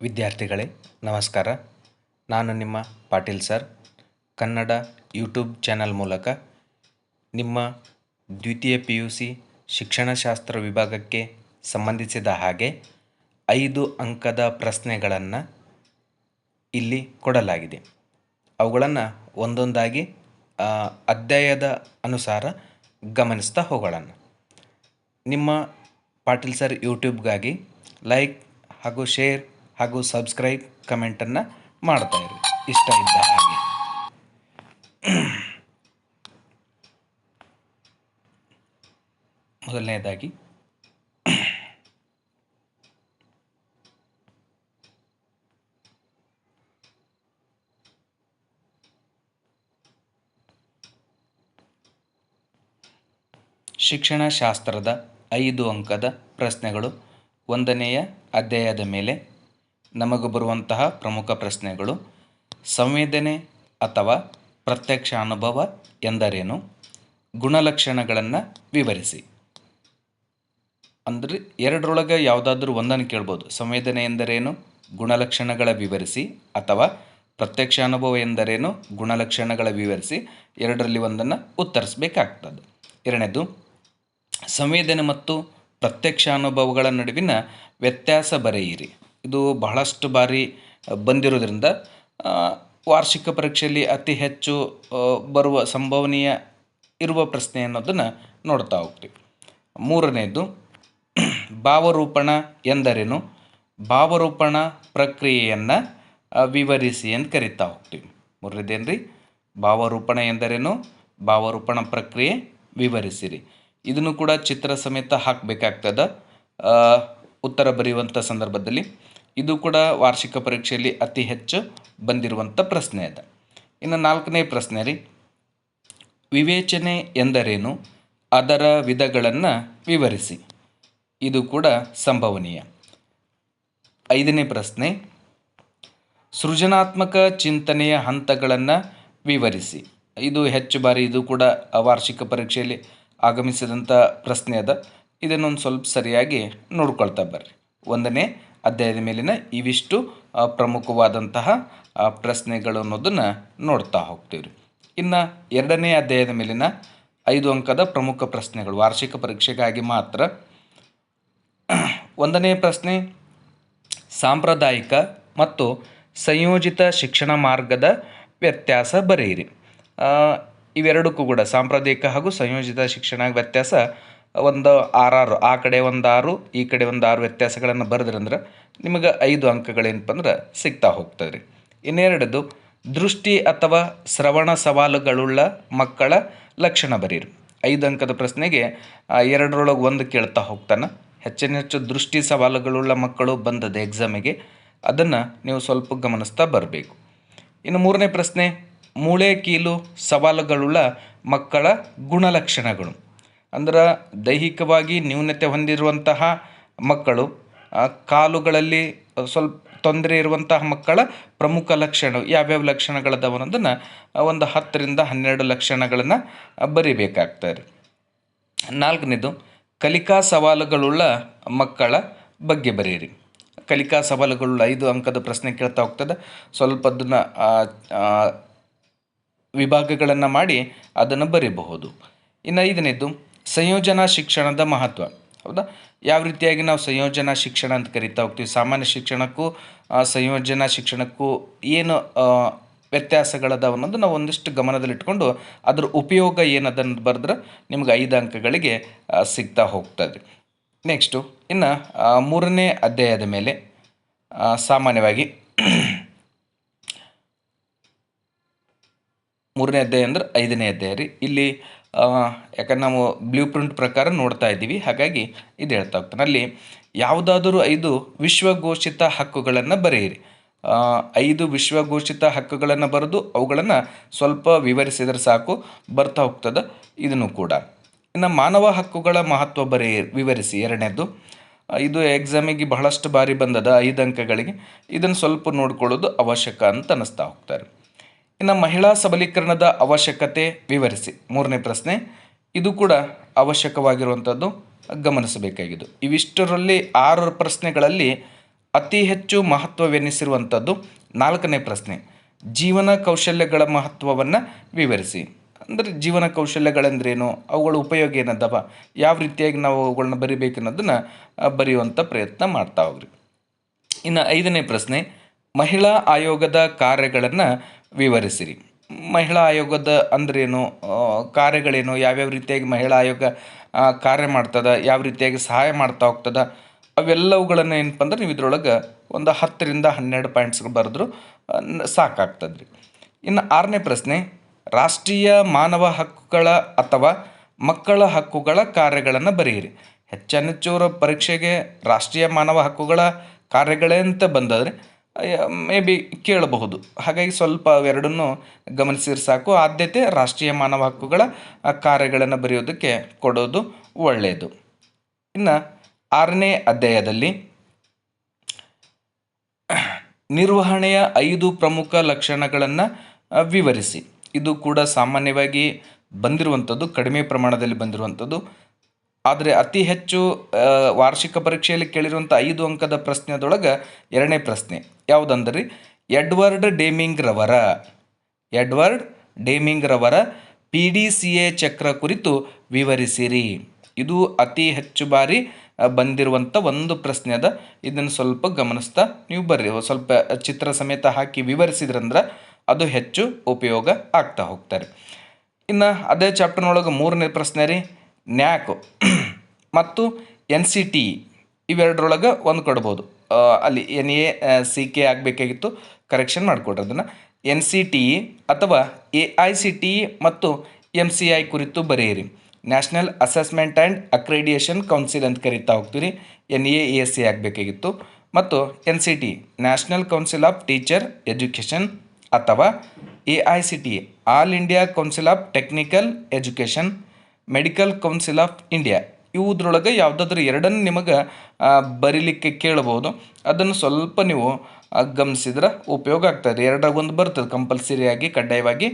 ವಿದ್ಯಾರ್ಥಿಗಳೇ, ನಮಸ್ಕಾರ. ನಾನು ನಿಮ್ಮ Patil sir. Kannada YouTube channel ಮೂಲಕ ನಿಮ್ಮ ದ್ವಿತೀಯ ಪಿ ಯು ಸಿ ಶಿಕ್ಷಣಶಾಸ್ತ್ರ ವಿಭಾಗಕ್ಕೆ ಸಂಬಂಧಿಸಿದ ಹಾಗೆ ಐದು ಅಂಕದ ಪ್ರಶ್ನೆಗಳನ್ನು ಇಲ್ಲಿ ಕೊಡಲಾಗಿದೆ. ಅವುಗಳನ್ನು ಒಂದೊಂದಾಗಿ ಅಧ್ಯಾಯದ ಅನುಸಾರ ಗಮನಿಸ್ತಾ ಹೋಗೋಣ. ನಿಮ್ಮ ಪಾಟೀಲ್ ಸರ್ ಯೂಟ್ಯೂಬ್ಗಾಗಿ ಲೈಕ್ ಹಾಗೂ ಶೇರ್ ಹಾಗೂ ಸಬ್ಸ್ಕ್ರೈಬ್ ಕಮೆಂಟನ್ನು ಮಾಡ್ತಾ ಇರಿ. ಇಷ್ಟ ಇದ್ದ ಹಾಗೆ. ಮೊದಲನೇದಾಗಿ. ಶಿಕ್ಷಣಶಾಸ್ತ್ರದ ಐದು ಅಂಕದ ಪ್ರಶ್ನೆಗಳು. ಒಂದನೆಯ ಅಧ್ಯಾಯದ ಮೇಲೆ ನಮಗೆ ಬರುವಂತಹ ಪ್ರಮುಖ ಪ್ರಶ್ನೆಗಳು. ಸಂವೇದನೆ ಅಥವಾ ಪ್ರತ್ಯಕ್ಷ ಅನುಭವ ಎಂದರೇನು? ಗುಣಲಕ್ಷಣಗಳನ್ನು ವಿವರಿಸಿ. ಅಂದರೆ ಎರಡರೊಳಗೆ ಯಾವುದಾದ್ರೂ ಒಂದನ್ನು ಕೇಳ್ಬೋದು. ಸಂವೇದನೆ ಎಂದರೇನು? ಗುಣಲಕ್ಷಣಗಳ ವಿವರಿಸಿ ಅಥವಾ ಪ್ರತ್ಯಕ್ಷ ಅನುಭವ ಎಂದರೇನು? ಗುಣಲಕ್ಷಣಗಳ ವಿವರಿಸಿ ಎರಡರಲ್ಲಿ ಒಂದನ್ನು ಉತ್ತರಿಸಬೇಕಾಗ್ತದೆ. ಎರಡನೇದು, ಸಂವೇದನೆ ಮತ್ತು ಪ್ರತ್ಯಕ್ಷ ಅನುಭವಗಳ ನಡುವಿನ ವ್ಯತ್ಯಾಸ ಬರೆಯಿರಿ. ಇದು ಬಹಳಷ್ಟು ಬಾರಿ ಬಂದಿರೋದ್ರಿಂದ ವಾರ್ಷಿಕ ಪರೀಕ್ಷೆಯಲ್ಲಿ ಅತಿ ಹೆಚ್ಚು ಬರುವ ಸಂಭವನೀಯ ಇರುವ ಪ್ರಶ್ನೆ ಅನ್ನೋದನ್ನು ನೋಡ್ತಾ ಹೋಗ್ತೀವಿ. ಮೂರನೇದು, ಭಾವರೂಪಣ ಎಂದರೇನು? ಭಾವರೂಪಣ ಪ್ರಕ್ರಿಯೆಯನ್ನು ವಿವರಿಸಿ ಅಂತ ಕರಿತಾ ಹೋಗ್ತೀವಿ. ಮೂರನೇದೇನು ರೀ ಭಾವರೂಪಣ ಎಂದರೇನು? ಭಾವರೂಪಣ ಪ್ರಕ್ರಿಯೆ ವಿವರಿಸಿರಿ. ಇದನ್ನು ಕೂಡ ಚಿತ್ರ ಸಮೇತ ಹಾಕಬೇಕಾಗ್ತದ. ಉತ್ತರ ಬರೆಯುವಂಥ ಸಂದರ್ಭದಲ್ಲಿ. ಇದು ಕೂಡ ವಾರ್ಷಿಕ ಪರೀಕ್ಷೆಯಲ್ಲಿ ಅತಿ ಹೆಚ್ಚು ಬಂದಿರುವಂಥ ಪ್ರಶ್ನೆ ಅದ. ಇನ್ನು ನಾಲ್ಕನೇ ಪ್ರಶ್ನೆ ರೀ. ವಿವೇಚನೆ ಎಂದರೇನು? ಅದರ ವಿಧಗಳನ್ನು ವಿವರಿಸಿ. ಇದು ಕೂಡ ಸಂಭವನೀಯ. ಐದನೇ ಪ್ರಶ್ನೆ. ಸೃಜನಾತ್ಮಕ ಚಿಂತನೆಯ ಹಂತಗಳನ್ನು ವಿವರಿಸಿ. ಇದು ಹೆಚ್ಚು ಬಾರಿ ಇದು ಕೂಡ ವಾರ್ಷಿಕ ಪರೀಕ್ಷೆಯಲ್ಲಿ ಆಗಮಿಸಿದಂಥ ಪ್ರಶ್ನೆ ಅದ. ಇದನ್ನೊಂದು ಸ್ವಲ್ಪ ಸರಿಯಾಗಿ ನೋಡ್ಕೊಳ್ತಾ ಬರ್ರಿ. ಒಂದನೇ ಅಧ್ಯಾಯದ ಮೇಲಿನ ಇವಿಷ್ಟು ಪ್ರಮುಖವಾದಂತಹ ಪ್ರಶ್ನೆಗಳು ಅನ್ನೋದನ್ನು ನೋಡ್ತಾ ಹೋಗ್ತೀವಿ ರೀ ಇನ್ನು ಎರಡನೇ ಅಧ್ಯಾಯದ ಮೇಲಿನ ಐದು ಅಂಕದ ಪ್ರಮುಖ ಪ್ರಶ್ನೆಗಳು, ವಾರ್ಷಿಕ ಪರೀಕ್ಷೆಗಾಗಿ ಮಾತ್ರ. ಒಂದನೇ ಪ್ರಶ್ನೆ, ಸಾಂಪ್ರದಾಯಿಕ ಮತ್ತು ಸಂಯೋಜಿತ ಶಿಕ್ಷಣ ಮಾರ್ಗದ ವ್ಯತ್ಯಾಸ ಬರೆಯಿರಿ. ಇವೆರಡಕ್ಕೂ ಕೂಡ ಸಾಂಪ್ರದಾಯಿಕ ಹಾಗೂ ಸಂಯೋಜಿತ ಶಿಕ್ಷಣ ವ್ಯತ್ಯಾಸ ಒಂದು ಆರಾರು, ಆ ಕಡೆ ಒಂದು ಆರು, ಈ ಕಡೆ ಒಂದು ಆರು ವ್ಯತ್ಯಾಸಗಳನ್ನು ಬರೆದ್ರಂದ್ರೆ ನಿಮಗೆ ಐದು ಅಂಕಗಳೇನಪ್ಪ ಅಂದ್ರೆ ಸಿಗ್ತಾ ಹೋಗ್ತದೆ ರೀ ಇನ್ನೆರಡದು, ದೃಷ್ಟಿ ಅಥವಾ ಶ್ರವಣ ಸವಾಲುಗಳುಳ್ಳ ಮಕ್ಕಳ ಲಕ್ಷಣ ಬರೀರಿ. ಐದು ಅಂಕದ ಪ್ರಶ್ನೆಗೆ ಎರಡರೊಳಗೆ ಒಂದು ಕೇಳ್ತಾ ಹೋಗ್ತಾನೆ. ಹೆಚ್ಚಿನ ಹೆಚ್ಚು ದೃಷ್ಟಿ ಸವಾಲುಗಳುಳ್ಳ ಮಕ್ಕಳು ಬಂದದ ಎಕ್ಸಾಮಿಗೆ ಅದನ್ನು ನೀವು ಸ್ವಲ್ಪ ಗಮನಿಸ್ತಾ ಬರಬೇಕು. ಇನ್ನು ಮೂರನೇ ಪ್ರಶ್ನೆ, ಮೂಳೆ ಕೀಲು ಸವಾಲುಗಳುಳ್ಳ ಮಕ್ಕಳ ಗುಣಲಕ್ಷಣಗಳು. ಅಂದ್ರೆ ದೈಹಿಕವಾಗಿ ನ್ಯೂನತೆ ಹೊಂದಿರುವಂತಹ ಮಕ್ಕಳು ಕಾಲುಗಳಲ್ಲಿ ಸ್ವಲ್ಪ ತೊಂದರೆ ಇರುವಂತಹ ಮಕ್ಕಳ ಪ್ರಮುಖ ಲಕ್ಷಣ, ಯಾವ್ಯಾವ ಲಕ್ಷಣಗಳದಾವ ಅನ್ನೋದನ್ನು ಒಂದು ಹತ್ತರಿಂದ ಹನ್ನೆರಡು ಲಕ್ಷಣಗಳನ್ನು ಬರಿಬೇಕಾಗ್ತದೆ. ನಾಲ್ಕನೇದು, ಕಲಿಕಾ ಸವಾಲುಗಳುಳ್ಳ ಮಕ್ಕಳ ಬಗ್ಗೆ ಬರೀರಿ. ಕಲಿಕಾ ಸವಾಲುಗಳುಳ್ಳ ಐದು ಅಂಕದ ಪ್ರಶ್ನೆ ಕೇಳ್ತಾ ಹೋಗ್ತದೆ. ಸ್ವಲ್ಪ ಅದನ್ನು ವಿಭಾಗಗಳನ್ನು ಮಾಡಿ ಅದನ್ನು ಬರೀಬಹುದು. ಇನ್ನು ಐದನೇದು ಸಂಯೋಜನಾ ಶಿಕ್ಷಣದ ಮಹತ್ವ. ಹೌದಾ? ಯಾವ ರೀತಿಯಾಗಿ ನಾವು ಸಂಯೋಜನಾ ಶಿಕ್ಷಣ ಅಂತ ಕರಿತಾ ಹೋಗ್ತೀವಿ? ಸಾಮಾನ್ಯ ಶಿಕ್ಷಣಕ್ಕೂ ಸಂಯೋಜನಾ ಶಿಕ್ಷಣಕ್ಕೂ ಏನು ವ್ಯತ್ಯಾಸಗಳದಾವ ಅನ್ನೋದು ನಾವು ಒಂದಿಷ್ಟು ಗಮನದಲ್ಲಿಟ್ಕೊಂಡು ಅದ್ರ ಉಪಯೋಗ ಏನದನ್ನು ಬರೆದ್ರೆ ನಿಮ್ಗೆ ಐದು ಅಂಕಗಳಿಗೆ ಸಿಗ್ತಾ ಹೋಗ್ತದೆ ನೆಕ್ಸ್ಟು, ಇನ್ನು ಮೂರನೇ ಅಧ್ಯಾಯದ ಮೇಲೆ ಸಾಮಾನ್ಯವಾಗಿ ಮೂರನೇ ಅಧ್ಯಾಯ ಅಂದ್ರೆ ಐದನೇ ಅಧ್ಯಾಯ ರೀ. ಇಲ್ಲಿ ಯಾಕಂದ್ರೆ ನಾವು ಬ್ಲೂ ಪ್ರಿಂಟ್ ಪ್ರಕಾರ ನೋಡ್ತಾ ಇದ್ದೀವಿ. ಹಾಗಾಗಿ ಇದು ಹೇಳ್ತಾ ಹೋಗ್ತಾನೆ. ಅಲ್ಲಿ ಯಾವುದಾದರೂ ಐದು ವಿಶ್ವಘೋಷಿತ ಹಕ್ಕುಗಳನ್ನು ಬರೆಯಿರಿ. ಐದು ವಿಶ್ವಘೋಷಿತ ಹಕ್ಕುಗಳನ್ನು ಬರೆದು ಅವುಗಳನ್ನು ಸ್ವಲ್ಪ ವಿವರಿಸಿದರೆ ಸಾಕು, ಬರ್ತಾ ಹೋಗ್ತದೆ ಇದನ್ನು ಕೂಡ. ಇನ್ನು ಮಾನವ ಹಕ್ಕುಗಳ ಮಹತ್ವ ಬರೆಯ, ವಿವರಿಸಿ. ಎರಡನೇದು, ಇದು ಎಕ್ಸಾಮಿಗೆ ಬಹಳಷ್ಟು ಬಾರಿ ಬಂದದ ಐದು ಅಂಕಗಳಿಗೆ. ಇದನ್ನು ಸ್ವಲ್ಪ ನೋಡ್ಕೊಳ್ಳೋದು ಅವಶ್ಯಕ ಅಂತ ಅನ್ನಿಸ್ತಾ ಹೋಗ್ತಾರೆ ಇನ್ನು ಮಹಿಳಾ ಸಬಲೀಕರಣದ ಅವಶ್ಯಕತೆ ವಿವರಿಸಿ. ಮೂರನೇ ಪ್ರಶ್ನೆ, ಇದು ಕೂಡ ಅವಶ್ಯಕವಾಗಿರುವಂಥದ್ದು ಗಮನಿಸಬೇಕಾಗಿದ್ದು. ಇವಿಷ್ಟರಲ್ಲಿ ಆರು ಪ್ರಶ್ನೆಗಳಲ್ಲಿ ಅತಿ ಹೆಚ್ಚು ಮಹತ್ವವೆನಿಸಿರುವಂಥದ್ದು ನಾಲ್ಕನೇ ಪ್ರಶ್ನೆ, ಜೀವನ ಕೌಶಲ್ಯಗಳ ಮಹತ್ವವನ್ನು ವಿವರಿಸಿ. ಅಂದರೆ ಜೀವನ ಕೌಶಲ್ಯಗಳೆಂದ್ರೇನು? ಅವುಗಳ ಉಪಯೋಗ ಏನದವ ಯಾವ ರೀತಿಯಾಗಿ ನಾವು ಅವುಗಳನ್ನ ಬರಿಬೇಕು ಅನ್ನೋದನ್ನು ಬರೆಯುವಂಥ ಪ್ರಯತ್ನ ಮಾಡ್ತಾ ಹೋಗ್ರಿ. ಇನ್ನು ಐದನೇ ಪ್ರಶ್ನೆ, ಮಹಿಳಾ ಆಯೋಗದ ಕಾರ್ಯಗಳನ್ನು ವಿವರಿಸಿರಿ. ಮಹಿಳಾ ಆಯೋಗದ ಅಂದ್ರೇನು? ಕಾರ್ಯಗಳೇನು? ಯಾವ್ಯಾವ ರೀತಿಯಾಗಿ ಮಹಿಳಾ ಆಯೋಗ ಕಾರ್ಯ ಮಾಡ್ತದೆ? ಯಾವ ರೀತಿಯಾಗಿ ಸಹಾಯ ಮಾಡ್ತಾ ಹೋಗ್ತದೆ? ಅವೆಲ್ಲವುಗಳನ್ನು ಏನಪ್ಪ ಅಂದ್ರೆ ನೀವು ಇದ್ರೊಳಗೆ ಒಂದು ಹತ್ತರಿಂದ ಹನ್ನೆರಡು ಪಾಯಿಂಟ್ಸ್ಗಳು ಬರೆದ್ರು ಸಾಕಾಗ್ತದ್ರಿ. ಇನ್ನು ಆರನೇ ಪ್ರಶ್ನೆ, ರಾಷ್ಟ್ರೀಯ ಮಾನವ ಹಕ್ಕುಗಳ ಅಥವಾ ಮಕ್ಕಳ ಹಕ್ಕುಗಳ ಕಾರ್ಯಗಳನ್ನು ಬರೆಯಿರಿ. ಹೆಚ್ಚೆಚ್ಚುವರ ಪರೀಕ್ಷೆಗೆ ರಾಷ್ಟ್ರೀಯ ಮಾನವ ಹಕ್ಕುಗಳ ಕಾರ್ಯಗಳೇ ಅಂತ ಬಂದದ್ರೆ ಮೇ ಬಿ ಕೇಳಬಹುದು. ಹಾಗಾಗಿ ಸ್ವಲ್ಪ ಅವೆರಡನ್ನು ಗಮನಿಸಿದ್ರೆ ಸಾಕು. ಆದ್ಯತೆ ರಾಷ್ಟ್ರೀಯ ಮಾನವ ಹಕ್ಕುಗಳ ಕಾರ್ಯಗಳನ್ನು ಬರೆಯೋದಕ್ಕೆ ಕೊಡೋದು ಒಳ್ಳೆಯದು ಇನ್ನು ಆರನೇ ಅಧ್ಯಾಯದಲ್ಲಿ, ನಿರ್ವಹಣೆಯ ಐದು ಪ್ರಮುಖ ಲಕ್ಷಣಗಳನ್ನು ವಿವರಿಸಿ. ಇದು ಕೂಡ ಸಾಮಾನ್ಯವಾಗಿ ಬಂದಿರುವಂಥದ್ದು, ಕಡಿಮೆ ಪ್ರಮಾಣದಲ್ಲಿ ಬಂದಿರುವಂಥದ್ದು. ಆದರೆ ಅತಿ ಹೆಚ್ಚು ವಾರ್ಷಿಕ ಪರೀಕ್ಷೆಯಲ್ಲಿ ಕೇಳಿರುವಂಥ ಐದು ಅಂಕದ ಪ್ರಶ್ನೆದೊಳಗೆ ಎರಡನೇ ಪ್ರಶ್ನೆ ಯಾವುದಂದ್ರೆ? ಎಡ್ವರ್ಡ್ ಡೇಮಿಂಗ್ ರವರ ಎಡ್ವರ್ಡ್ ಡೇಮಿಂಗ್ ರವರ ಪಿ ಡಿ ಸಿ ಎ ಚಕ್ರ ಕುರಿತು ವಿವರಿಸಿರಿ. ಇದು ಅತಿ ಹೆಚ್ಚು ಬಾರಿ ಬಂದಿರುವಂಥ ಒಂದು ಪ್ರಶ್ನೆ ಅದ. ಇದನ್ನು ಸ್ವಲ್ಪ ಗಮನಿಸ್ತಾ ನೀವು ಬರ್ರಿ. ಸ್ವಲ್ಪ ಚಿತ್ರ ಸಮೇತ ಹಾಕಿ ವಿವರಿಸಿದ್ರಂದ್ರೆ ಅದು ಹೆಚ್ಚು ಉಪಯೋಗ ಆಗ್ತಾ ಹೋಗ್ತಾರೆ. ಇನ್ನು ಅದೇ ಚಾಪ್ಟರ್ನೊಳಗೆ ಮೂರನೇ ಪ್ರಶ್ನೆ ರೀ. ನ್ಯಾಕ್ ಮತ್ತು ಎನ್ ಸಿ ಟಿ ಇವೆರಡರೊಳಗೆ ಒಂದು ಕೊಡ್ಬೋದು. ಅಲ್ಲಿ ಎನ್ ಎ ಸಿ, ಕೆ ಆಗಬೇಕಾಗಿತ್ತು ಕರೆಕ್ಷನ್ ಮಾಡಿಕೊಡ್ರಿ ಅದನ್ನು. ಎನ್ ಸಿ ಟಿ ಇ ಅಥವಾ A I C T E ಮತ್ತು ಎಂ ಸಿ ಐ ಕುರಿತು ಬರೆಯಿರಿ. National assessment and accreditation council ಅಂತ ಕರಿತಾ ಹೋಗ್ತೀರಿ. ಎನ್ ಎ ಎ ಸಿ ಆಗಬೇಕಾಗಿತ್ತು. ಮತ್ತು N C T national council of teacher education ಅಥವಾ A I C T all India council of technical education medical council of India. ಇವುದ್ರೊಳಗೆ ಯಾವುದಾದ್ರೂ ಎರಡನ್ನು ನಿಮಗೆ ಬರೀಲಿಕ್ಕೆ ಕೇಳ್ಬೋದು. ಅದನ್ನು ಸ್ವಲ್ಪ ನೀವು ಗಮನಿಸಿದ್ರೆ ಉಪಯೋಗ ಆಗ್ತದೆ ಎರಡಾಗ ಒಂದು ಬರ್ತದೆ. ಕಂಪಲ್ಸರಿಯಾಗಿ, ಕಡ್ಡಾಯವಾಗಿ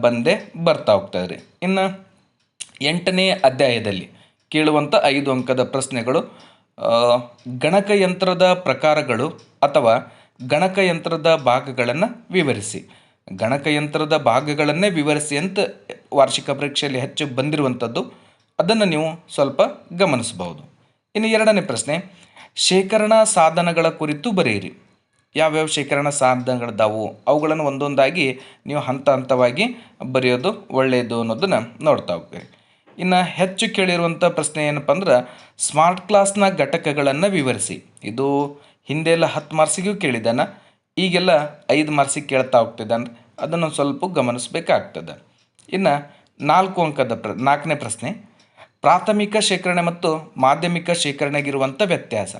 ಬಂದೇ ಬರ್ತಾ ಹೋಗ್ತದೆ ರೀ ಇನ್ನು ಎಂಟನೇ ಅಧ್ಯಾಯದಲ್ಲಿ ಕೇಳುವಂಥ ಐದು ಅಂಕದ ಪ್ರಶ್ನೆಗಳು ಗಣಕಯಂತ್ರದ ಪ್ರಕಾರಗಳು ಅಥವಾ ಗಣಕಯಂತ್ರದ ಭಾಗಗಳನ್ನು ವಿವರಿಸಿ. ಗಣಕಯಂತ್ರದ ಭಾಗಗಳನ್ನೇ ವಿವರಿಸಿ ಅಂತ ವಾರ್ಷಿಕ ಪರೀಕ್ಷೆಯಲ್ಲಿ ಹೆಚ್ಚು ಬಂದಿರುವಂಥದ್ದು, ಅದನ್ನು ನೀವು ಸ್ವಲ್ಪ ಗಮನಿಸಬಹುದು. ಇನ್ನು ಎರಡನೇ ಪ್ರಶ್ನೆ, ಶೇಖರಣಾ ಸಾಧನಗಳ ಕುರಿತು ಬರೆಯಿರಿ. ಯಾವ್ಯಾವ ಶೇಖರಣಾ ಸಾಧನಗಳಿದ್ದಾವು? ಅವುಗಳನ್ನು ಒಂದೊಂದಾಗಿ ನೀವು ಹಂತ ಹಂತವಾಗಿ ಬರೆಯೋದು ಒಳ್ಳೆಯದು ಅನ್ನೋದನ್ನು ನೋಡ್ತಾ ಹೋಗ್ತೀರಿ. ಇನ್ನು ಹೆಚ್ಚು ಕೇಳಿರುವಂಥ ಪ್ರಶ್ನೆ ಏನಪ್ಪ ಅಂದ್ರೆ, ಸ್ಮಾರ್ಟ್ ಕ್ಲಾಸ್ನ ಘಟಕಗಳನ್ನು ವಿವರಿಸಿ. ಇದು ಹಿಂದೆಲ್ಲ ಹತ್ತು ಮಾರ್ಸಿಗೂ ಕೇಳಿದ್ದಾನೆ, ಈಗೆಲ್ಲ ಐದು ಮಾರ್ಸಿಗೆ ಕೇಳ್ತಾ ಹೋಗ್ತಿದ್ದಾನೆ. ಅದನ್ನು ಸ್ವಲ್ಪ ಗಮನಿಸಬೇಕಾಗ್ತದೆ. ಇನ್ನು ನಾಲ್ಕು ಅಂಕದ ಪ್ರ ನಾಲ್ಕನೇ ಪ್ರಶ್ನೆ, ಪ್ರಾಥಮಿಕ ಶೇಖರಣೆ ಮತ್ತು ಮಾಧ್ಯಮಿಕ ಶೇಖರಣೆಗಿರುವಂಥ ವ್ಯತ್ಯಾಸ.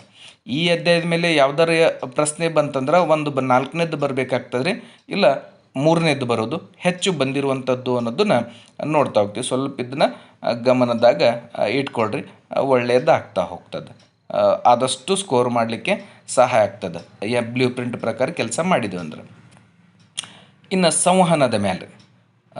ಈ ಅಧ್ಯಾಯದ ಮೇಲೆ ಯಾವ್ದಾರ ಪ್ರಶ್ನೆ ಬಂತಂದ್ರೆ ಒಂದು ಬ ನಾಲ್ಕನೇದು ಬರಬೇಕಾಗ್ತದೆ ಇಲ್ಲ ಮೂರನೇದು ಬರೋದು, ಹೆಚ್ಚು ಬಂದಿರುವಂಥದ್ದು ಅನ್ನೋದನ್ನ ನೋಡ್ತಾ ಹೋಗ್ತೀವಿ. ಸ್ವಲ್ಪ ಇದನ್ನ ಗಮನದಾಗ ಇಟ್ಕೊಳ್ರಿ ಒಳ್ಳೆಯದಾಗ್ತಾ ಹೋಗ್ತದೆ. ಆದಷ್ಟು ಸ್ಕೋರ್ ಮಾಡಲಿಕ್ಕೆ ಸಹಾಯ ಆಗ್ತದೆ. ಬ್ಲೂ ಪ್ರಿಂಟ್ ಪ್ರಕಾರ ಕೆಲಸ ಮಾಡಿದ್ವಿ ಅಂದ್ರೆ. ಇನ್ನು ಸಂವಹನದ ಮೇಲೆ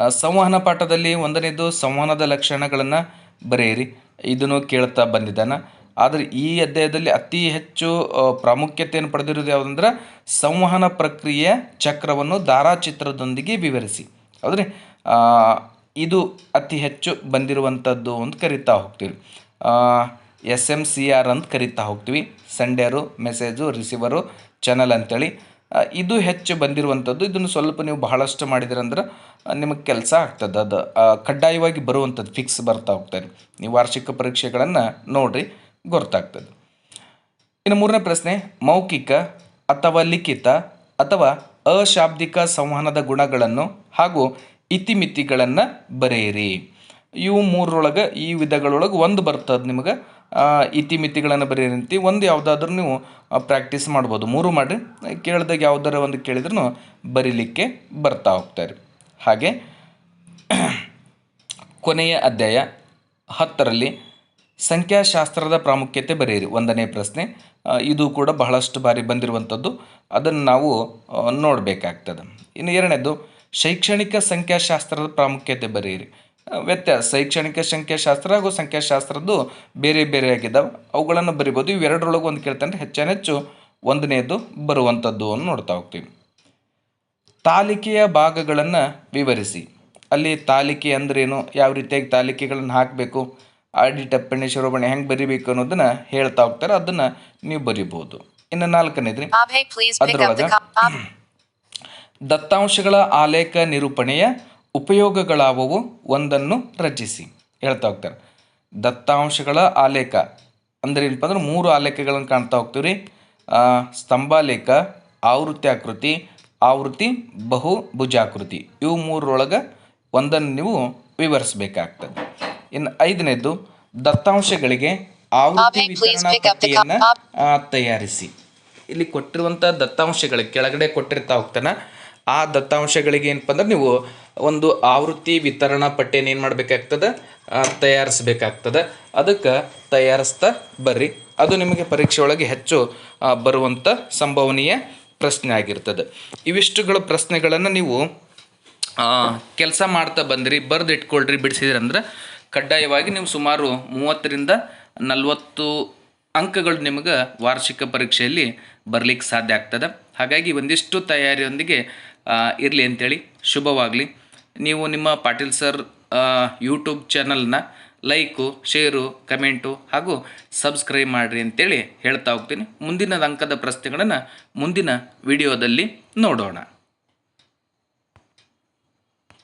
ಸಂವಹನ ಪಾಠದಲ್ಲಿ ಒಂದನೇದು ಸಂವಹನದ ಲಕ್ಷಣಗಳನ್ನು ಬರೆಯಿರಿ. ಇದನ್ನು ಕೇಳ್ತಾ ಬಂದಿದ್ದಾನೆ. ಆದರೆ ಈ ಅಧ್ಯಾಯದಲ್ಲಿ ಅತಿ ಹೆಚ್ಚು ಪ್ರಾಮುಖ್ಯತೆಯನ್ನು ಪಡೆದಿರೋದು ಯಾವುದಂದ್ರೆ ಸಂವಹನ ಪ್ರಕ್ರಿಯೆ ಚಕ್ರವನ್ನು ಧಾರಾಚಿತ್ರದೊಂದಿಗೆ ವಿವರಿಸಿ. ಹೌದ್ರಿ? ಇದು ಅತಿ ಹೆಚ್ಚು ಬಂದಿರುವಂಥದ್ದು ಅಂತ ಕರಿತಾ ಹೋಗ್ತೀವಿ. ಎಸ್ ಎಂ ಸಿ ಆರ್ ಅಂತ ಕರಿತಾ ಹೋಗ್ತೀವಿ. ಸಂಡೇರು ಮೆಸೇಜು ರಿಸೀವರು ಚಾನಲ್ ಅಂತೇಳಿ. ಆ, ಇದು ಹೆಚ್ಚು ಬಂದಿರುವಂಥದ್ದು. ಇದನ್ನು ಸ್ವಲ್ಪ ನೀವು ಬಹಳಷ್ಟು ಮಾಡಿದ್ರಂದ್ರೆ ನಿಮಗೆ ಕೆಲಸ ಆಗ್ತದೆ. ಅದು ಕಡ್ಡಾಯವಾಗಿ ಬರುವಂಥದ್ದು ಫಿಕ್ಸ್ ಬರ್ತಾ ಹೋಗ್ತದೆ. ನೀವು ವಾರ್ಷಿಕ ಪರೀಕ್ಷೆಗಳನ್ನು ನೋಡಿರಿ, ಗೊತ್ತಾಗ್ತದೆ. ಇನ್ನು ಮೂರನೇ ಪ್ರಶ್ನೆ, ಮೌಖಿಕ ಅಥವಾ ಲಿಖಿತ ಅಥವಾ ಅಶಾಬ್ದಿಕ ಸಂವಹನದ ಗುಣಗಳನ್ನು ಹಾಗೂ ಇತಿಮಿತಿಗಳನ್ನು ಬರೆಯಿರಿ. ಇವು ಮೂರರೊಳಗೆ ಈ ವಿಧಗಳೊಳಗೆ ಒಂದು ಬರ್ತದೆ ನಿಮಗೆ. ಇತಿಮಿತಿಗಳನ್ನು ಬರೆಯಿರಿ ಒಂದು ಯಾವುದಾದ್ರೂ ನೀವು ಪ್ರಾಕ್ಟೀಸ್ ಮಾಡ್ಬೋದು. ಮೂರು ಮಾಡಿರಿ. ಕೇಳಿದಾಗ ಯಾವುದಾರ ಒಂದು ಕೇಳಿದ್ರೂ ಬರೀಲಿಕ್ಕೆ ಬರ್ತಾ ಹೋಗ್ತಾರೆ ಹಾಗೆ ಕೊನೆಯ ಅಧ್ಯಾಯ ಹತ್ತರಲ್ಲಿ ಸಂಖ್ಯಾಶಾಸ್ತ್ರದ ಪ್ರಾಮುಖ್ಯತೆ ಬರೆಯಿರಿ. ಒಂದನೇ ಪ್ರಶ್ನೆ. ಇದು ಕೂಡ ಬಹಳಷ್ಟು ಬಾರಿ ಬಂದಿರುವಂಥದ್ದು ಅದನ್ನು ನಾವು ನೋಡಬೇಕಾಗ್ತದೆ. ಇನ್ನು ಎರಡನೇದು, ಶೈಕ್ಷಣಿಕ ಸಂಖ್ಯಾಶಾಸ್ತ್ರದ ಪ್ರಾಮುಖ್ಯತೆ ಬರೆಯಿರಿ. ವ್ಯತ್ಯಾಸ. ಶೈಕ್ಷಣಿಕ ಸಂಖ್ಯಾಶಾಸ್ತ್ರ ಹಾಗೂ ಸಂಖ್ಯಾಶಾಸ್ತ್ರದ್ದು ಬೇರೆ ಬೇರೆ ಆಗಿದ್ದಾವೆ ಅವುಗಳನ್ನು ಬರಿಬೋದು. ಇವೆರಡರೊಳಗೆ ಒಂದು ಕೇಳ್ತಾನೆ ಹೆಚ್ಚಾನೆಚ್ಚು ಒಂದನೇದು ಬರುವಂಥದ್ದು ಅನ್ನು ನೋಡ್ತಾ ಹೋಗ್ತೀವಿ. ತಾಲಿಕೆಯ ಭಾಗಗಳನ್ನು ವಿವರಿಸಿ. ಅಲ್ಲಿ ತಾಲಿಕೆ ಅಂದ್ರೇನು? ಯಾವ ರೀತಿಯಾಗಿ ತಾಲಿಕೆಗಳನ್ನು ಹಾಕಬೇಕು? ಆಡಿ ಟಪ್ಪಣೆ ಶಿರೋಬಣೆ ಹೆಂಗೆ ಬರಿಬೇಕು ಅನ್ನೋದನ್ನ ಹೇಳ್ತಾ ಹೋಗ್ತಾರೆ. ಅದನ್ನ ನೀವು ಬರಿಬೋದು. ಇನ್ನು ನಾಲ್ಕನೇದ್ರಿ. ಅದರೊಳಗ ದತ್ತಾಂಶಗಳ ಆಲೇಖ ನಿರೂಪಣೆಯ ಉಪಯೋಗಗಳಾವವು ಒಂದನ್ನು ರಚಿಸಿ. ಹೇಳ್ತಾ ಹೋಗ್ತಾರೆ. ದತ್ತಾಂಶಗಳ ಆಲೇಖ. ಅಂದರೆ ಏನಪ್ಪ ಅಂದ್ರೆ ಮೂರು ಆಲೇಖಗಳನ್ನು ಕಾಣ್ತಾ ಹೋಗ್ತೀವಿ ರೀ ಸ್ತಂಭಾಲೇಖ ಆವೃತ್ತಿ ಆಕೃತಿ ಆವೃತ್ತಿ ಬಹುಭುಜಾಕೃತಿ. ಇವು ಮೂರರೊಳಗೆ ಒಂದನ್ನು ನೀವು ವಿವರಿಸಬೇಕಾಗ್ತದೆ. ಇನ್ನು ಐದನೇದು ದತ್ತಾಂಶಗಳಿಗೆ ಆವೃತ್ತಿ ವಿತರಣಾ ಪಟ್ಟಿಯನ್ನು ತಯಾರಿಸಿ. ಇಲ್ಲಿ ಕೊಟ್ಟಿರುವಂಥ ದತ್ತಾಂಶಗಳ ಕೆಳಗಡೆ ಕೊಟ್ಟಿರ್ತಾ ಹೋಗ್ತಾನೆ. ಆ ದತ್ತಾಂಶಗಳಿಗೆ ಏನಪ್ಪ ಅಂದ್ರೆ ನೀವು ಒಂದು ಆವೃತ್ತಿ ವಿತರಣಾ ಪಟ್ಟಿಯನ್ನು ಏನು ಮಾಡಬೇಕಾಗ್ತದೆ? ತಯಾರಿಸಬೇಕಾಗ್ತದೆ. ಅದಕ್ಕೆ ತಯಾರಿಸ್ತಾ ಬರ್ರಿ. ಅದು ನಿಮಗೆ ಪರೀಕ್ಷೆ ಒಳಗೆ ಹೆಚ್ಚು ಬರುವಂಥ ಸಂಭವನೀಯ ಪ್ರಶ್ನೆ ಆಗಿರ್ತದೆ. ಇವಿಷ್ಟುಗಳ ಪ್ರಶ್ನೆಗಳನ್ನು ನೀವು ಕೆಲಸ ಮಾಡ್ತಾ ಬಂದಿರಿ ಬರೆದು ಇಟ್ಕೊಳ್ರಿ ಬಿಡಿಸಿದ್ರಿ ಅಂದ್ರೆ ಕಡ್ಡಾಯವಾಗಿ ನೀವು ಸುಮಾರು ಮೂವತ್ತರಿಂದ ನಲವತ್ತು ಅಂಕಗಳು ನಿಮಗೆ ವಾರ್ಷಿಕ ಪರೀಕ್ಷೆಯಲ್ಲಿ ಬರಲಿಕ್ಕೆ ಸಾಧ್ಯ ಆಗ್ತದೆ. ಹಾಗಾಗಿ ಒಂದಿಷ್ಟು ತಯಾರಿಯೊಂದಿಗೆ ಇರಲಿ ಅಂತೇಳಿ ಶುಭವಾಗಲಿ. ನೀವು ನಿಮ್ಮ ಪಾಟೀಲ್ ಸರ್ ಯೂಟ್ಯೂಬ್ ಚಾನಲ್ನ ಲೈಕು ಶೇರು ಕಮೆಂಟು ಹಾಗೂ ಸಬ್ಸ್ಕ್ರೈಬ್ ಮಾಡಿರಿ ಅಂತೇಳಿ ಹೇಳ್ತಾ ಹೋಗ್ತೀನಿ. ಮುಂದಿನ ಅಂಕದ ಪ್ರಶ್ನೆಗಳನ್ನು ಮುಂದಿನ ವಿಡಿಯೋದಲ್ಲಿ ನೋಡೋಣ.